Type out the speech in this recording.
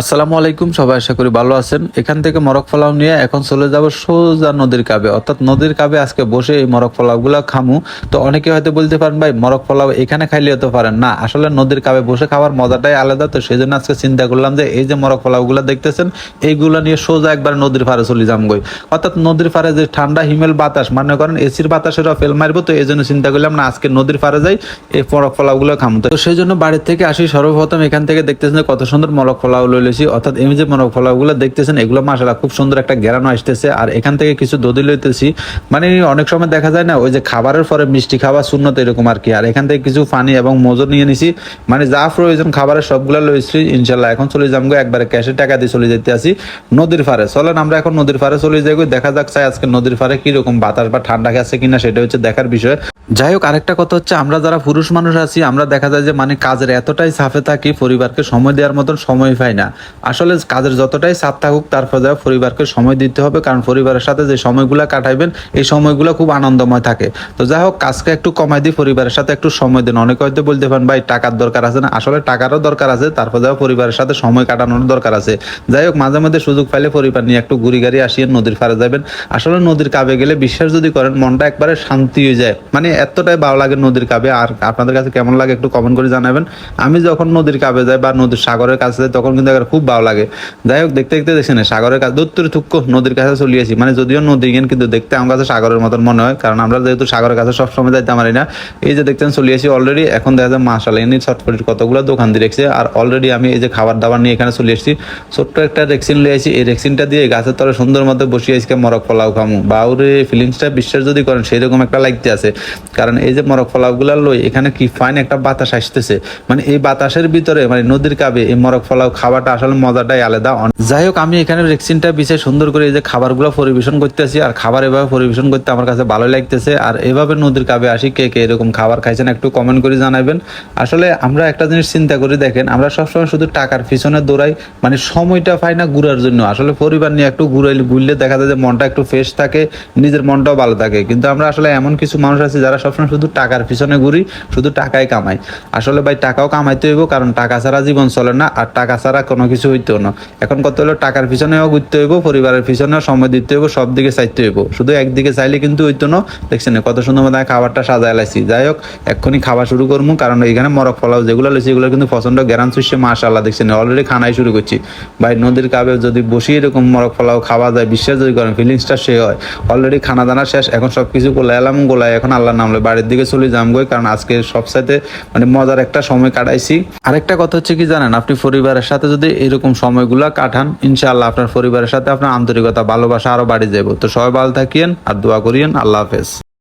আসসালামু আলাইকুম, সবাই আশা করি ভালো আছেন। এখান থেকে মরক পোলাও নিয়ে এখন চলে যাব সোজা নদীর কাবে। অর্থাৎ নদীর কাবে আজকে বসে এই মরক পোলাও গুলা খামু। তো অনেকে হয়তো বলতে পারেন, ভাই, মরক পোলাও এখানে খাইলে হতে পারেন না। আসলে নদীর কাবে বসে খাওয়ার মজাটাই আলাদা। তো সেই জন্য আজকে চিন্তা করলাম যে এই যে মরক পোলাও গুলা দেখতেছেন, এইগুলা নিয়ে সোজা একবার নদীর পাড়ে চলে যাম গই অর্থাৎ নদীর পাড়ে যে ঠান্ডা হিমেল বাতাস, মনে করেন এসির বাতাসেরও ফেল মারবো। তো এই জন্য চিন্তা করলাম, না, আজকে নদীর পাড়ে যাই, এই মরক পোলাও গুলো খামু। তো সেই জন্য বাড়ির থেকে আসি সর্বপ্রথম। এখান থেকে দেখতেছেন কত সুন্দর মরক পোলাও লইলেছি অর্থাৎ এই যে মরক পোলাও গুলো দেখতেছেন, এগুলো মাসালা খুব সুন্দর একটা গ্যারানো আসতেছে। আর এখান থেকে কিছু দধি লইতেছি। মানে অনেক সময় দেখা যায় না, ওই যে খাবারের পরে মিষ্টি খাবার শূন্যত এরকম আর কি। আর এখান থেকে কিছু পানি এবং মজুর নিয়ে নিছি। মানে যা প্রয়োজন খাবারের সবগুলো লইছি ইনশাল্লাহ এখন চলে যাব একবারে ক্যাশে টাকা দিয়ে চলে যেতে আসি নদীর ফারে চলেন, আমরা এখন নদীর ফারে চলে যাই দেখা যাক চাই আজকে নদীর ফারে কীরকম বাতাস বা ঠান্ডা গেছে কিনা, সেটা হচ্ছে দেখার বিষয়। যাই হোক, আরেকটা কথা হচ্ছে, আমরা যারা পুরুষ মানুষ আছি, আমরা দেখা যায় যে মানে কাজের এতটাই চাপে থাকি, পরিবারকে সময় দেওয়ার মতন সময় পাই না। আসলে কাজের যতটাই চাপ থাকুক তারপর যা পরিবারকে সময় দিতে হবে, কারণ পরিবারের সাথে যে সময়গুলো কাটাইবেন, এই সময়গুলো খুব আনন্দময় থাকে। তো যাই হোক, কাজকে একটু কমাই দিই, পরিবারের সাথে একটু সময় দিন। অনেকে হয়তো বলতে পারেন, ভাই, টাকার দরকার আছে না। আসলে টাকারও দরকার আছে তারপর যাও পরিবারের সাথে সময় কাটানোর দরকার আছে। যাই হোক, মাঝে মধ্যে সুযোগ পাইলে পরিবার নিয়ে একটু ঘুরি গাড়ি আসিয়ে নদীর পাড়ে যাবেন আসলে নদীর কাবে গেলে বিশ্বাস যদি করেন, মনটা একবারে শান্তি হয়ে যায়। মানে এতটাই ভালো লাগে নদীর কাবে। আর আপনাদের কাছে কেমন লাগে একটু কমেন্ট করে জানাবেন। আমি যখন নদীর কাবে যাই বা নদীর সাগরের কাছে যাই, তখন কিন্তু একবার খুব ভালো লাগে। যাই হোক, দেখতে দেখতে দেখছেন, সাগরের কাছে দূর থুক্ক নদীর কাছে চলিয়েছি মানে যদিও নদী গেন কিন্তু দেখতে আমার কাছে সাগরের মতন মনে হয়। কারণ আমরা যেহেতু সাগরের কাছে সবসময় যাইতে পারি না। এই যে দেখতেন চলিয়েছি অলরেডি এখন দেখা যায় মাসাল এনে ছটফটির কতগুলো দোকান দিয়ে রেখেছে। আর অলরেডি আমি এই যে খাবার দাবার নিয়ে এখানে চলে এসেছি ছোট্ট একটা রেক্সিন লিয়ে আসি। এই রেক্সিনটা দিয়ে গাছের তলে সুন্দর মতো বসিয়ে আজকে মরক পোলাও খামু। বাউরে ফিলিংসটা বিশ্বাস যদি করেন সেইরকম একটা লাগতে আছে। কারণ এই যে মরক পোলাও গুলা লই, এখানে কি ফাইন একটা বাতাস আসতেছে। মানে এই বাতাসের ভিতরে মানে নদীর কাবে এই মরক পোলাও খাওয়াটা আসলে মজাটাই আলাদা। যাই হোক, আমি এখানে রেক্সিনটা বিশেষ সুন্দর করে এই যে খাবারগুলো পরিবেশন করতেছি, আর খাবার এভাবে পরিবেশন করতে আমার কাছে ভালো লাগতেছে। আর এভাবে নদীর কাবে আসি, কে কে এরকম খাবার খাইছেন একটু কমেন্ট করে জানাবেন। আসলে আমরা একটা জিনিস চিন্তা করি, দেখেন, আমরা সবসময় শুধু টাকার পিছনে দৌড়াই মানে সময়টা পাই না ঘুরার জন্য। আসলে পরিবার নিয়ে একটু ঘুরাইলে ঘুরলে দেখা যায় যে মনটা একটু ফ্রেশ থাকে, নিজের মনটাও ভালো থাকে। কিন্তু আমরা আসলে এমন কিছু মানুষ আছে যারা সবসময় শুধু টাকার পিছনে ঘুরি, শুধু টাকাই কামাই। আসলে ভাই, টাকাও কামাইতে হইব, কারণ টাকা ছাড়া জীবন চলে না, আর টাকা ছাড়া কোনো কিছু হইতেও না। এখন কত হলো? টাকার পিছনেও ঘুরতে হইব, পরিবারের পিছনেও সময় দিতে হইব, সব দিকে চাইতে হইব। শুধু একদিকে চাইলে কিন্তু হইতো না। দেখছেন, কত সুন্দর মতো খাবারটা সাজায় লাইছি। যাই হোক, এক্ষুনি খাওয়া শুরু করব কারণ এখানে মরক ফলাও যেগুলো লইছি, এগুলো কিন্তু পছন্দ। গ্যারান সুইসে মাশাল্লাহ দেখছেন অলরেডি খানাই শুরু করছি। ভাই, নদীর কাবে যদি বসে এরকম মরক ফলাও খাওয়া যায়, বিশ্বাস যদি করেন ফিলিংসটা সে হয়। অলরেডি খানা দানা শেষ, এখন সব কিছু গোলা এলাম, গোলায় এখন আল্লাহ নামলে বাড়ির দিকে চলে যাম গই কারণ আজকে সবসাথে মানে মজার একটা সময় কাটাইছি। আরেকটা কথা হচ্ছে কি জানেন, আপনি পরিবারের সাথে যদি এরকম সময়গুলো কাটান। ইনশাআল্লাহ আপনার পরিবারের সাথে আপনার আন্তরিকতা, ভালোবাসা আরও বাড়ি যাব তো সবাই ভালো থাকিয়েন আর দোয়া করিয়েন। আল্লাহ হাফেজ।